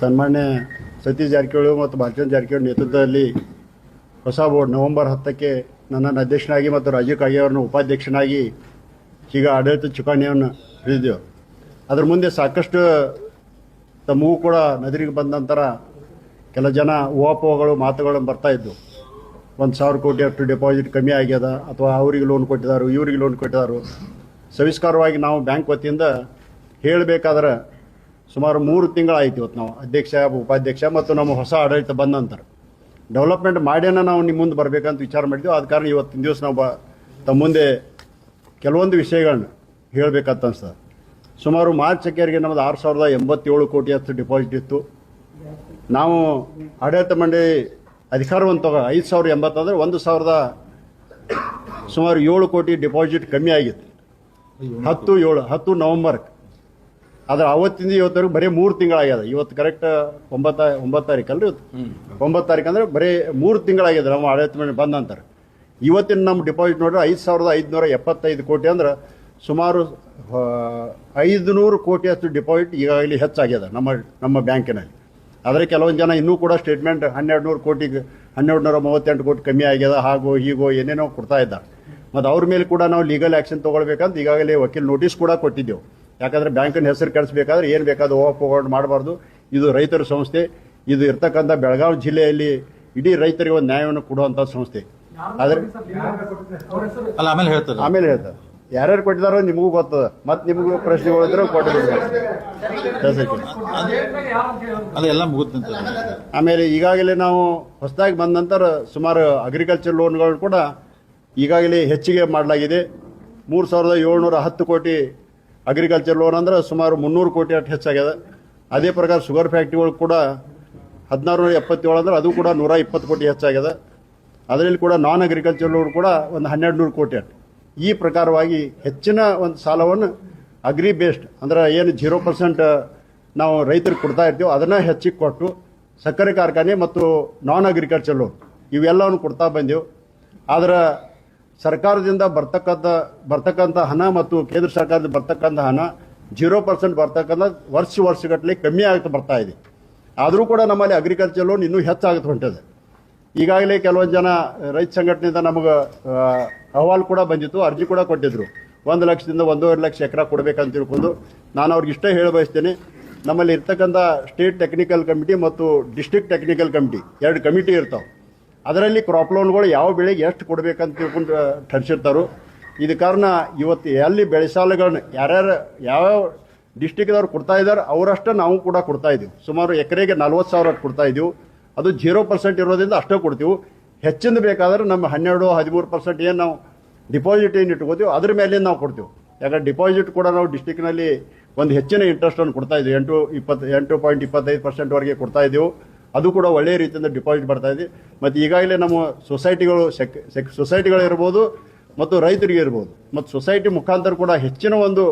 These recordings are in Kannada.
ಸನ್ಮಾನ್ಯ ಸತೀಶ್ ಜಾರಕಿಹೊಳಿ ಮತ್ತು ಭಾರತೀಯ ಜಾರಕಿಹೊಳಿ ನೇತೃತ್ವದಲ್ಲಿ ಹೊಸ ಬೋರ್ಡ್ ನವೆಂಬರ್ ಹತ್ತಕ್ಕೆ ನನ್ನನ್ನು ಅಧ್ಯಕ್ಷನಾಗಿ ಮತ್ತು ರಾಜೀವ್ ಕಾಗೆ ಅವರನ್ನು ಉಪಾಧ್ಯಕ್ಷನಾಗಿ, ಈಗ ಆಡಳಿತ ಚುಕಾಣಿಯನ್ನು ಹಿಡಿದೆವು ಅದ್ರ ಮುಂದೆ ಸಾಕಷ್ಟು ತಮಗೂ ಕೂಡ ನದಿರಿಗೆ ಬಂದ ನಂತರ ಕೆಲ ಜನ ಊಹಾಪೋಹಗಳು ಮಾತುಗಳು ಬರ್ತಾ ಇದ್ದವು ಒಂದು ಸಾವಿರ ಕೋಟಿ ಅಷ್ಟು ಡೆಪಾಸಿಟ್ ಕಮ್ಮಿ ಆಗ್ಯದ, ಅಥವಾ ಅವರಿಗೆ ಲೋನ್ ಕೊಟ್ಟಿದ್ದಾರೆ, ಇವರಿಗೆ ಲೋನ್ ಕೊಟ್ಟಿದ್ದಾರೆ. ಸವಿಸ್ಕಾರವಾಗಿ ನಾವು ಬ್ಯಾಂಕ್ ವತಿಯಿಂದ ಹೇಳಬೇಕಾದ್ರೆ ಸುಮಾರು ಮೂರು ತಿಂಗಳಾಯ್ತು ಇವತ್ತು ನಾವು ಅಧ್ಯಕ್ಷ, ಉಪಾಧ್ಯಕ್ಷ ಮತ್ತು ನಮ್ಮ ಹೊಸ ಆಡಳಿತ ಬಂದ ಡೆವಲಪ್ಮೆಂಟ್ ಮಾಡ್ಯಾನ ನಾವು ನಿಮ್ಮ ಮುಂದೆ ಬರಬೇಕಂತ ವಿಚಾರ ಮಾಡಿದ್ವಿ. ಆದ ಕಾರಣ ಇವತ್ತಿನ ದಿವಸ ನಾವು ಬ ತಮ್ಮ ಮುಂದೆ ಕೆಲವೊಂದು ವಿಷಯಗಳನ್ನ ಹೇಳಬೇಕಂತ ಅನ್ಸ್ತದೆ. ಸುಮಾರು ಮಾರ್ಚ್ ಅಕ್ಕಿಯರಿಗೆ ನಮ್ಮದು ಆರು ಸಾವಿರದ ಎಂಬತ್ತೇಳು ಕೋಟಿ ಅಷ್ಟು ಡಿಪಾಸಿಟ್ ಇತ್ತು. ನಾವು ಆಡಳಿತ ಮಂಡಳಿ ಅಧಿಕಾರವನ್ನು ತಗೋ ಐದು ಸಾವಿರ ಎಂಬತ್ತಂದ್ರೆ ಒಂದು ಸಾವಿರದ ಸುಮಾರು ಏಳು ಕೋಟಿ ಡಿಪಾಸಿಟ್ ಕಮ್ಮಿ ಆಗಿತ್ತು. ಹತ್ತು ಏಳು, ಹತ್ತು ನವಂಬರ್ ಆದ್ರೆ ಅವತ್ತಿಂದ ಇವತ್ತವರೆಗೂ ಬರೀ ಮೂರು ತಿಂಗಳಾಗ್ಯದ. ಇವತ್ತು ಕರೆಕ್ಟ್ ಒಂಬತ್ತ ಒಂಬತ್ತು ತಾರೀಕು ಅಲ್ರಿ ಇವತ್ತು? ಒಂಬತ್ತು ತಾರೀಕು ಅಂದ್ರೆ ಬರೀ ಮೂರು ತಿಂಗಳಾಗ್ಯದ ನಮ್ಮ ಆಡಳಿತ ಮೇಲೆ ಬಂದ ಅಂತಾರೆ ಇವತ್ತಿನ ನಮ್ಮ ಡಿಪಾಸಿಟ್ ನೋಡ್ರೆ ಐದು ಸಾವಿರದ ಐದುನೂರ ಎಪ್ಪತ್ತೈದು ಕೋಟಿ ಅಂದ್ರೆ ಸುಮಾರು ಐದು ನೂರು ಕೋಟಿ ಅಷ್ಟು ಡಿಪಾಸಿಟ್ ಈಗಾಗಲೇ ಹೆಚ್ಚಾಗ್ಯದ ನಮ್ಮ ನಮ್ಮ ಬ್ಯಾಂಕಿನಲ್ಲಿ. ಆದರೆ ಕೆಲವೊಂದು ಜನ ಇನ್ನೂ ಕೂಡ ಸ್ಟೇಟ್ಮೆಂಟ್ ಹನ್ನೆರಡು ನೂರು ಕೋಟಿಗೆ ಹನ್ನೆರಡು ನೂರ ಮೂವತ್ತೆಂಟು ಕೋಟಿ ಕಮ್ಮಿ ಆಗ್ಯದ ಹಾಗೋ ಹೀಗೋ ಏನೇನೋ ಕೊಡ್ತಾ ಇದ್ದಾರೆ. ಮತ್ತು ಅವ್ರ ಮೇಲೆ ಕೂಡ ನಾವು ಲೀಗಲ್ ಆ್ಯಕ್ಷನ್ ತೊಗೊಳ್ಬೇಕಂತ ಈಗಾಗಲೇ ವಕೀಲ್ ನೋಟಿಸ್ ಕೂಡ ಕೊಟ್ಟಿದ್ದೆವು. ಯಾಕಂದರೆ ಬ್ಯಾಂಕಿನ ಹೆಸರು ಕೆಡಿಸ್ಬೇಕಾದ್ರೆ ಏನು ಬೇಕಾದ್ರೂ ಹೋಗೋಡ್ ಮಾಡಬಾರ್ದು. ಇದು ರೈತರ ಸಂಸ್ಥೆ. ಇದು ಇರ್ತಕ್ಕಂಥ ಬೆಳಗಾವಿ ಜಿಲ್ಲೆಯಲ್ಲಿ ಇಡೀ ರೈತರಿಗೆ ಒಂದು ನ್ಯಾಯವನ್ನು ಕೊಡುವಂಥ ಸಂಸ್ಥೆ. ಆದರೆ ಅಲ್ಲ ಆಮೇಲೆ ಹೇಳ್ತಾರೆ ಆಮೇಲೆ ಹೇಳ್ತಾರೆ ಯಾರ್ಯಾರು ಕೊಟ್ಟಿದಾರೋ ನಿಮಗೂ ಗೊತ್ತದ. ಮತ್ತೆ ನಿಮಗೂ ಪ್ರಶ್ನೆಗಳು ಇದ್ರೆ ಅದೆಲ್ಲ ಮುಗಿದಂತ ಆಮೇಲೆ ಈಗಾಗಲೇ ನಾವು ಹೊಸದಾಗಿ ಬಂದ ನಂತರ ಸುಮಾರು ಅಗ್ರಿಕಲ್ಚರ್ ಲೋನ್ಗಳು ಕೂಡ ಈಗಾಗಲೇ ಹೆಚ್ಚಿಗೆ ಮಾಡಲಾಗಿದೆ. ಮೂರು ಸಾವಿರದ ಏಳ್ನೂರ ಹತ್ತು ಕೋಟಿ ಅಗ್ರಿಕಲ್ಚರ್ ಲೋನ್ ಅಂದ್ರೆ ಸುಮಾರು ಮುನ್ನೂರು ಕೋಟಿ ಅಷ್ಟು ಹೆಚ್ಚಾಗ್ಯದ. ಅದೇ ಪ್ರಕಾರ ಶುಗರ್ ಫ್ಯಾಕ್ಟ್ರಿಗಳು ಕೂಡ ಹದಿನಾರು ನೂರ ಎಪ್ಪತ್ತೇಳು ಅಂದ್ರೆ ಅದು ಕೂಡ ನೂರ ಇಪ್ಪತ್ತು ಕೋಟಿ ಹೆಚ್ಚಾಗಿದೆ ಅದರಲ್ಲಿ ಕೂಡ ನಾನ್ ಅಗ್ರಿಕಲ್ಚರ್ ಲೋನ್ ಕೂಡ ಒಂದು ಹನ್ನೆರಡು ನೂರು ಕೋಟಿ ಅಷ್ಟು. ಈ ಪ್ರಕಾರವಾಗಿ ಹೆಚ್ಚಿನ ಒಂದು ಸಾಲವನ್ನು ಅಗ್ರಿ ಬೇಸ್ಡ್ ಅಂದ್ರೆ ಏನು ಜೀರೋ ಪರ್ಸೆಂಟ್ ನಾವು ರೈತರಿಗೆ ಕೊಡ್ತಾ ಇರ್ತೀವೋ ಅದನ್ನು ಹೆಚ್ಚಿಗೆ ಕೊಟ್ಟು ಸಕ್ಕರೆ ಕಾರ್ಖಾನೆ ಮತ್ತು ನಾನ್ ಅಗ್ರಿಕಲ್ಚರ್ ಲೋನ್ ಇವೆಲ್ಲವನ್ನು ಕೊಡ್ತಾ ಬಂದೆವು. ಆದ್ರೆ ಸರ್ಕಾರದಿಂದ ಬರ್ತಕ್ಕಂಥ ಬರ್ತಕ್ಕಂಥ ಹಣ ಮತ್ತು ಕೇಂದ್ರ ಸರ್ಕಾರದಿಂದ ಬರ್ತಕ್ಕಂಥ ಹಣ ಜೀರೋ ಪರ್ಸೆಂಟ್ ಬರ್ತಕ್ಕಂಥ ವರ್ಷ ವರ್ಷಗಟ್ಟಲೆ ಕಮ್ಮಿ ಆಗ್ತಾ ಬರ್ತಾ ಇದೆ. ಆದರೂ ಕೂಡ ನಮ್ಮಲ್ಲಿ ಅಗ್ರಿಕಲ್ಚರ್ ಲೋನ್ ಇನ್ನೂ ಹೆಚ್ಚಾಗುತ್ತೆ ಹೊಂಟಿದೆ. ಈಗಾಗಲೇ ಕೆಲವೊಂದು ಜನ ರೈತ ಸಂಘಟನೆಯಿಂದ ನಮಗೆ ಅಹವಾಲು ಕೂಡ ಬಂದಿತ್ತು, ಅರ್ಜಿ ಕೂಡ ಕೊಟ್ಟಿದ್ರು. ಒಂದು ಲಕ್ಷದಿಂದ ಒಂದೂವರೆ ಲಕ್ಷ ಎಕರೆ ಕೊಡಬೇಕಂತ ತಿಳ್ಕೊಂಡು ನಾನು ಅವ್ರಿಗೆ ಇಷ್ಟೇ ಹೇಳ ಬಯಸ್ತೇನೆ, ನಮ್ಮಲ್ಲಿ ಇರ್ತಕ್ಕಂಥ ಸ್ಟೇಟ್ ಟೆಕ್ನಿಕಲ್ ಕಮಿಟಿ ಮತ್ತು ಡಿಸ್ಟ್ರಿಕ್ಟ್ ಟೆಕ್ನಿಕಲ್ ಕಮಿಟಿ ಎರಡು ಕಮಿಟಿ ಇರ್ತಾವೆ. ಅದರಲ್ಲಿ ಕ್ರಾಪ್ ಲೋನ್ಗಳು ಯಾವ ಬೆಳೆಗೆ ಎಷ್ಟು ಕೊಡಬೇಕಂತ ತಿಳ್ಕೊಂಡು ಠರ್ಸಿರ್ತಾರೆ ಇದು ಕಾರಣ ಇವತ್ತು ಎಲ್ಲಿ ಬೆಳೆ ಸಾಲಗಳನ್ನ ಯಾರ್ಯಾರು ಯಾವ್ಯಾವ ಡಿಸ್ಟಿಕ್ದವ್ರು ಕೊಡ್ತಾ ಇದ್ದಾರೆ, ಅವರಷ್ಟೇ ನಾವು ಕೂಡ ಕೊಡ್ತಾ ಇದ್ದೀವಿ. ಸುಮಾರು ಎಕರೆಗೆ ನಲ್ವತ್ತು ಸಾವಿರ ಕೊಡ್ತಾ ಇದ್ದೀವಿ. ಅದು ಜೀರೋ ಪರ್ಸೆಂಟ್ ಇರೋದ್ರಿಂದ ಅಷ್ಟೇ ಕೊಡ್ತೀವಿ. ಹೆಚ್ಚಿಂದ ಬೇಕಾದ್ರೆ ನಮ್ಮ ಹನ್ನೆರಡು, ಹದಿಮೂರು ಪರ್ಸೆಂಟ್ ಏನು ನಾವು ಡಿಪಾಸಿಟ್ ಏನು ಇಟ್ಕೋತೀವಿ, ಅದ್ರ ಮೇಲೆ ನಾವು ಕೊಡ್ತೀವಿ. ಯಾಕಂದ್ರೆ ಡಿಪಾಸಿಟ್ ಕೂಡ ನಾವು ಡಿಸ್ಟಿಕ್ನಲ್ಲಿ ಒಂದು ಹೆಚ್ಚಿನ ಇಂಟ್ರೆಸ್ಟನ್ನು ಕೊಡ್ತಾ ಇದ್ದೀವಿ. ಎಂಟು ಇಪ್ಪತ್ತು, ಎಂಟು ಪಾಯಿಂಟ್ ಇಪ್ಪತ್ತೈದು ಪರ್ಸೆಂಟ್ವರೆಗೆ ಕೊಡ್ತಾ ಇದ್ದೀವಿ. ಅದು ಕೂಡ ಒಳ್ಳೆಯ ರೀತಿಯಿಂದ ಡಿಪಾಸಿಟ್ ಬರ್ತಾ ಇದೆ. ಮತ್ತು ಈಗಾಗಲೇ ನಮ್ಮ ಸೊಸೈಟಿಗಳು ಸೆಕ್ ಸೆಕ್, ಸೊಸೈಟಿಗಳು ಇರ್ಬೋದು ಮತ್ತು ರೈತರಿಗೆ ಇರ್ಬೋದು. ಮತ್ತು ಸೊಸೈಟಿ ಮುಖಾಂತರ ಕೂಡ ಹೆಚ್ಚಿನ ಒಂದು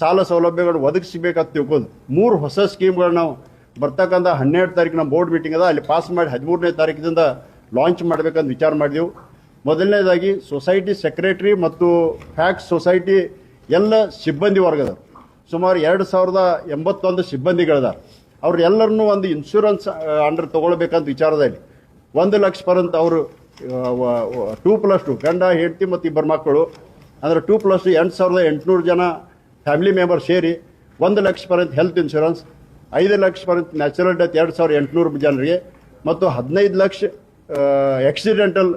ಸಾಲ ಸೌಲಭ್ಯಗಳು ಒದಗಿಸಬೇಕಂತ ತಿಳ್ಕೊಂಡು ಮೂರು ಹೊಸ ಸ್ಕೀಮ್ಗಳು ನಾವು ಬರ್ತಕ್ಕಂಥ ಹನ್ನೆರಡು ತಾರೀಕು ನಮ್ಮ ಬೋರ್ಡ್ ಮೀಟಿಂಗ್ ಅದ. ಅಲ್ಲಿ ಪಾಸ್ ಮಾಡಿ ಹದಿಮೂರನೇ ತಾರೀಕಿನಿಂದ ಲಾಂಚ್ ಮಾಡಬೇಕಂತ ವಿಚಾರ ಮಾಡಿದೆವು. ಮೊದಲನೇದಾಗಿ ಸೊಸೈಟಿ ಸೆಕ್ರೆಟರಿ ಮತ್ತು ಫ್ಯಾಕ್ಸ್ ಸೊಸೈಟಿ ಎಲ್ಲ ಸಿಬ್ಬಂದಿ ವರ್ಗದವರು. ಸುಮಾರು ಎರಡು ಸಾವಿರದ ಎಂಬತ್ತೊಂದು ಸಿಬ್ಬಂದಿಗಳಿದಾರೆ. ಅವ್ರೆಲ್ಲರನ್ನೂ ಒಂದು ಇನ್ಶೂರೆನ್ಸ್ ಅಂಡರ್ ತೊಗೊಳ್ಬೇಕಂತ ವಿಚಾರದಲ್ಲಿ. ಒಂದು ಲಕ್ಷ ಪರಂತ ಅವರು ಟೂ ಪ್ಲಸ್ ಟು ಗಂಡ, ಹೆಂಡತಿ ಮತ್ತು ಇಬ್ಬರು ಮಕ್ಕಳು, ಅಂದರೆ ಟೂ ಪ್ಲಸ್ ಟು ಎಂಟು ಸಾವಿರದ ಎಂಟುನೂರು ಜನ ಫ್ಯಾಮಿಲಿ ಮೆಂಬರ್ ಸೇರಿ ಒಂದು ಲಕ್ಷ ಪರ್ಯಂತ ಹೆಲ್ತ್ ಇನ್ಶೂರೆನ್ಸ್ ಐದು ಲಕ್ಷ ಪರ್ಯಂತ ನ್ಯಾಚುರಲ್ ಡೆತ್ ಎರಡು ಸಾವಿರದ ಎಂಟುನೂರು ಜನರಿಗೆ, ಮತ್ತು ಹದಿನೈದು ಲಕ್ಷ ಆಕ್ಸಿಡೆಂಟಲ್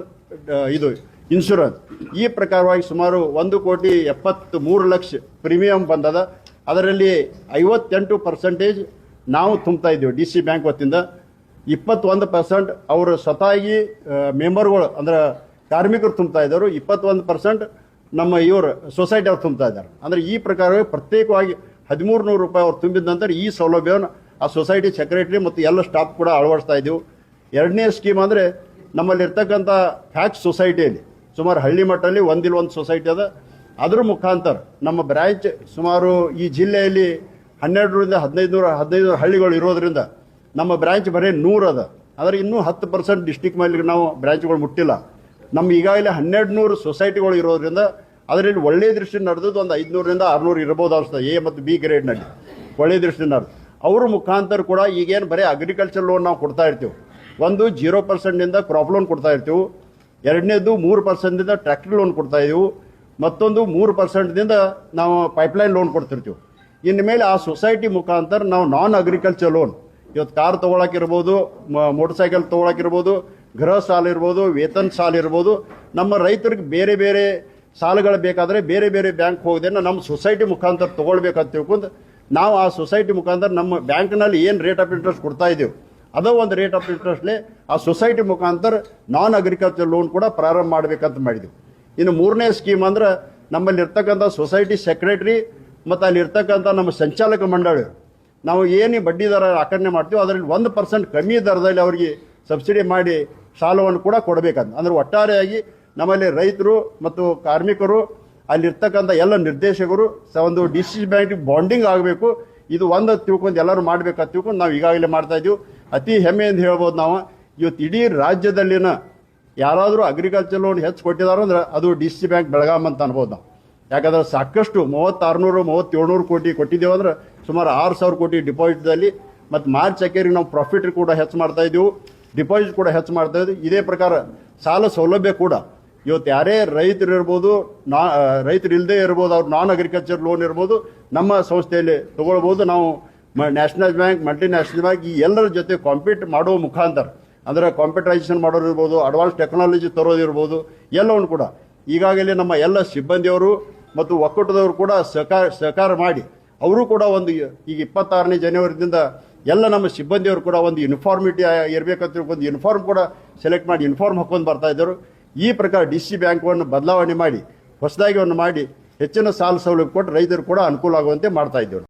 ಇದು ಇನ್ಶೂರೆನ್ಸ್ ಈ ಪ್ರಕಾರವಾಗಿ ಸುಮಾರು ಒಂದು ಕೋಟಿ ಎಪ್ಪತ್ತು ಮೂರು ಲಕ್ಷ ಪ್ರೀಮಿಯಂ ಬಂದದ. ಅದರಲ್ಲಿ ಐವತ್ತೆಂಟು ಪರ್ಸೆಂಟೇಜ್ ನಾವು ತುಂಬ್ತಾ ಇದ್ದೀವಿ. ಡಿ ಸಿ ಬ್ಯಾಂಕ್ ವತಿಯಿಂದ ಇಪ್ಪತ್ತೊಂದು ಪರ್ಸೆಂಟ್ ಅವರು ಸ್ವತಾಗಿ ಮೆಂಬರ್ಗಳು ಅಂದ್ರೆ ಕಾರ್ಮಿಕರು ತುಂಬ್ತಾ ಇದ್ದಾರೆ. ಇಪ್ಪತ್ತೊಂದು ಪರ್ಸೆಂಟ್ ನಮ್ಮ ಇವರು ಸೊಸೈಟಿ ಅವ್ರು ತುಂಬ್ತಾ ಇದ್ದಾರೆ. ಅಂದ್ರೆ ಈ ಪ್ರಕಾರ ಪ್ರತ್ಯೇಕವಾಗಿ ಹದಿಮೂರು ನೂರು ರೂಪಾಯಿ ಅವ್ರು ತುಂಬಿದ ನಂತರ ಈ ಸೌಲಭ್ಯವನ್ನು ಆ ಸೊಸೈಟಿ ಸೆಕ್ರೆಟರಿ ಮತ್ತು ಎಲ್ಲ ಸ್ಟಾಫ್ ಕೂಡ ಅಳವಡಿಸ್ತಾ ಇದ್ದೀವಿ. ಎರಡನೇ ಸ್ಕೀಮ್ ಅಂದರೆ ನಮ್ಮಲ್ಲಿ ಇರ್ತಕ್ಕಂಥ ಫ್ಯಾಕ್ಸ್ ಸೊಸೈಟಿಯಲ್ಲಿ ಸುಮಾರು ಹಳ್ಳಿ ಮಟ್ಟದಲ್ಲಿ ಒಂದಿಲ್ಲ ಒಂದು ಸೊಸೈಟಿ ಅದ. ಅದ್ರ ಮುಖಾಂತರ ನಮ್ಮ ಬ್ರ್ಯಾಂಚ್ ಸುಮಾರು ಈ ಜಿಲ್ಲೆಯಲ್ಲಿ ಹನ್ನೆರಡರಿಂದ ಹದಿನೈದು ನೂರ ಹದಿನೈದು ಹಳ್ಳಿಗಳು ಇರೋದ್ರಿಂದ ನಮ್ಮ ಬ್ರ್ಯಾಂಚ್ ಬರೀ ನೂರು ಅದ. ಆದರೆ ಇನ್ನೂ ಹತ್ತು ಪರ್ಸೆಂಟ್ ಡಿಸ್ಟಿಕ್ ಮೇಲೆ ನಾವು ಬ್ರ್ಯಾಂಚ್ಗಳು ಮುಟ್ಟಿಲ್ಲ. ನಮ್ಮ ಈಗಾಗಲೇ ಹನ್ನೆರಡು ನೂರು ಸೊಸೈಟಿಗಳು ಇರೋದ್ರಿಂದ ಅದರಲ್ಲಿ ಒಳ್ಳೆಯ ದೃಷ್ಟಿ ನಡೆದದ್ದು ಒಂದು ಐದುನೂರರಿಂದ ಆರುನೂರು ಇರ್ಬೋದು ಅನಿಸ್ತದೆ ಎ ಮತ್ತು ಬಿ ಗ್ರೇಡ್ನಲ್ಲಿ. ಒಳ್ಳೆಯ ದೃಷ್ಟಿ ನಡೆದು. ಅವ್ರ ಮುಖಾಂತರ ಕೂಡ ಈಗೇನು ಬರೀ ಅಗ್ರಿಕಲ್ಚರ್ ಲೋನ್ ನಾವು ಕೊಡ್ತಾ ಇರ್ತೀವಿ. ಒಂದು ಜೀರೋ ಪರ್ಸೆಂಟಿಂದ ಕ್ರಾಪ್ ಲೋನ್ ಕೊಡ್ತಾ ಇರ್ತೀವಿ. ಎರಡನೇದು ಮೂರು ಪರ್ಸೆಂಟಿಂದ ಟ್ರ್ಯಾಕ್ಟರ್ ಲೋನ್ ಕೊಡ್ತಾ ಇದ್ದೀವಿ. ಮತ್ತೊಂದು ಮೂರು ಪರ್ಸೆಂಟ್ದಿಂದ ನಾವು ಪೈಪ್ಲೈನ್ ಲೋನ್ ಕೊಡ್ತಿರ್ತೀವಿ. ಇನ್ನು ಮೇಲೆ ಆ ಸೊಸೈಟಿ ಮುಖಾಂತರ ನಾವು ನಾನ್ ಅಗ್ರಿಕಲ್ಚರ್ ಲೋನ್ ಇವತ್ತು ಕಾರ್ ತೊಗೊಳಕಿರ್ಬೋದು ಮೋಟರ್ ಸೈಕಲ್ ತೊಗೊಳಕಿರ್ಬೋದು, ಗೃಹ ಸಾಲ ಇರ್ಬೋದು, ವೇತನ ಸಾಲ ಇರ್ಬೋದು, ನಮ್ಮ ರೈತರಿಗೆ ಬೇರೆ ಬೇರೆ ಸಾಲಗಳು ಬೇಕಾದರೆ ಬೇರೆ ಬೇರೆ ಬ್ಯಾಂಕ್ ಹೋಗದೆ ನಮ್ಮ ಸೊಸೈಟಿ ಮುಖಾಂತರ ತೊಗೊಳ್ಬೇಕಂತ ತಿಳ್ಕೊಂಡು ನಾವು ಆ ಸೊಸೈಟಿ ಮುಖಾಂತರ ನಮ್ಮ ಬ್ಯಾಂಕ್ನಲ್ಲಿ ಏನು ರೇಟ್ ಆಫ್ ಇಂಟ್ರೆಸ್ಟ್ ಕೊಡ್ತಾ ಇದ್ದೀವಿ ಅದೋ ಒಂದು ರೇಟ್ ಆಫ್ ಇಂಟ್ರೆಸ್ಟ್ಲೆ ಆ ಸೊಸೈಟಿ ಮುಖಾಂತರ ನಾನ್ ಅಗ್ರಿಕಲ್ಚರ್ ಲೋನ್ ಕೂಡ ಪ್ರಾರಂಭ ಮಾಡಬೇಕಂತ ಮಾಡಿದ್ವಿ. ಇನ್ನು ಮೂರನೇ ಸ್ಕೀಮ್ ಅಂದ್ರೆ ನಮ್ಮಲ್ಲಿರ್ತಕ್ಕಂಥ ಸೊಸೈಟಿ ಸೆಕ್ರೆಟರಿ ಮತ್ತು ಅಲ್ಲಿರ್ತಕ್ಕಂಥ ನಮ್ಮ ಸಂಚಾಲಕ ಮಂಡಳಿ, ನಾವು ಏನು ಬಡ್ಡಿ ದರ ಆಕರಣೆ ಮಾಡ್ತೀವೋ ಅದರಲ್ಲಿ ಒಂದು ಪರ್ಸೆಂಟ್ ಕಮ್ಮಿ ದರದಲ್ಲಿ ಅವರಿಗೆ ಸಬ್ಸಿಡಿ ಮಾಡಿ ಸಾಲವನ್ನು ಕೂಡ ಕೊಡಬೇಕಂತ. ಅಂದ್ರೆ ಒಟ್ಟಾರೆಯಾಗಿ ನಮ್ಮಲ್ಲಿ ರೈತರು ಮತ್ತು ಕಾರ್ಮಿಕರು, ಅಲ್ಲಿರ್ತಕ್ಕಂಥ ಎಲ್ಲ ನಿರ್ದೇಶಕರು, ಸ ಒಂದು ಡಿ ಸಿ ಬ್ಯಾಂಕ್ ಬಾಂಡಿಂಗ್ ಆಗಬೇಕು. ಇದು ಒಂದು ತಿಳ್ಕೊಂಡು ಎಲ್ಲರೂ ಮಾಡಬೇಕಂತ ತಿಳ್ಕೊಂಡು ನಾವು ಈಗಾಗಲೇ ಮಾಡ್ತಾ ಇದ್ದೀವಿ. ಅತಿ ಹೆಮ್ಮೆ ಅಂತ ಹೇಳ್ಬೋದು ನಾವು, ಇವತ್ತು ಇಡೀ ರಾಜ್ಯದಲ್ಲಿನ ಯಾರಾದರೂ ಅಗ್ರಿಕಲ್ಚರ್ ಲೋನ್ ಹೆಚ್ಚು ಕೊಟ್ಟಿದಾರೋ ಅಂದ್ರೆ ಅದು ಡಿ ಸಿ ಬ್ಯಾಂಕ್ ಬೆಳಗಾಂ ಅಂತ ಅನ್ಬೋದು ನಾವು. ಯಾಕಂದ್ರೆ ಸಾಕಷ್ಟು ಮೂವತ್ತಾರುನೂರು, ಮೂವತ್ತೇಳ್ನೂರು ಕೋಟಿ ಕೊಟ್ಟಿದ್ದೇವೆ ಅಂದ್ರೆ ಸುಮಾರು ಆರು ಸಾವಿರ ಕೋಟಿ ಡಿಪಾಸಿಟ್ದಲ್ಲಿ ಮತ್ತು ಮಾರ್ಚ್ ಅಕೇರಿಗೆ ನಾವು ಪ್ರಾಫಿಟ್ ಕೂಡ ಹೆಚ್ಚು ಮಾಡ್ತಾ ಇದ್ದೀವಿ. ಡಿಪಾಸಿಟ್ ಕೂಡ ಹೆಚ್ಚು ಮಾಡ್ತಾ ಇದ್ದೀವಿ. ಇದೇ ಪ್ರಕಾರ ಸಾಲ ಸೌಲಭ್ಯ ಕೂಡ ಇವತ್ತು ಯಾರೇ ರೈತರು ಇರ್ಬೋದು, ನಾ ರೈತರು ಇಲ್ಲದೆ ಇರ್ಬೋದು, ಅವ್ರು ನಾನ್ ಅಗ್ರಿಕಲ್ಚರ್ ಲೋನ್ ಇರ್ಬೋದು, ನಮ್ಮ ಸಂಸ್ಥೆಯಲ್ಲಿ ತಗೊಳ್ಬೋದು. ನಾವು national bank multi national bank ಈ ಎಲ್ಲರ ಜೊತೆ ಕಾಂಪೀಟ್ ಮಾಡೋ ಮುಖಾಂತರ, ಅಂದರೆ ಮಾಡೋರು ಇರ್ಬೋದು ಅಡ್ವಾನ್ಸ್ ಟೆಕ್ನಾಲಜಿ ತರೋದಿರ್ಬೋದು ಎಲ್ಲವನ್ನು ಕೂಡ. ಈಗಾಗಲೇ ನಮ್ಮ ಎಲ್ಲ ಸಿಬ್ಬಂದಿಯವರು ಮತ್ತು ಒಕ್ಕೂಟದವರು ಕೂಡ ಸಹಕಾರ ಸಹಕಾರ ಮಾಡಿ. ಅವರು ಕೂಡ ಒಂದು ಈಗ ಇಪ್ಪತ್ತಾರನೇ ಜನವರಿದಿಂದ ಎಲ್ಲ ನಮ್ಮ ಸಿಬ್ಬಂದಿಯವರು ಕೂಡ ಒಂದು ಯೂನಿಫಾರ್ಮಿಟಿ ಇರಬೇಕಂತ ಒಂದು ಯೂನಿಫಾರ್ಮ್ ಕೂಡ ಸೆಲೆಕ್ಟ್ ಮಾಡಿ ಯೂನಿಫಾರ್ಮ್ ಹಾಕೊಂಡು ಬರ್ತಾ ಇದ್ದರು. ಈ ಪ್ರಕಾರ ಡಿ ಸಿ ಬ್ಯಾಂಕನ್ನು ಬದಲಾವಣೆ ಮಾಡಿ, ಹೊಸದಾಗಿ ಒಂದು ಮಾಡಿ ಹೆಚ್ಚಿನ ಸಾಲ ಸೌಲಭ್ಯ ಕೊಟ್ಟು ರೈತರು ಕೂಡ ಅನುಕೂಲ ಆಗುವಂತೆ ಮಾಡ್ತಾ ಇದ್ದೇವೆ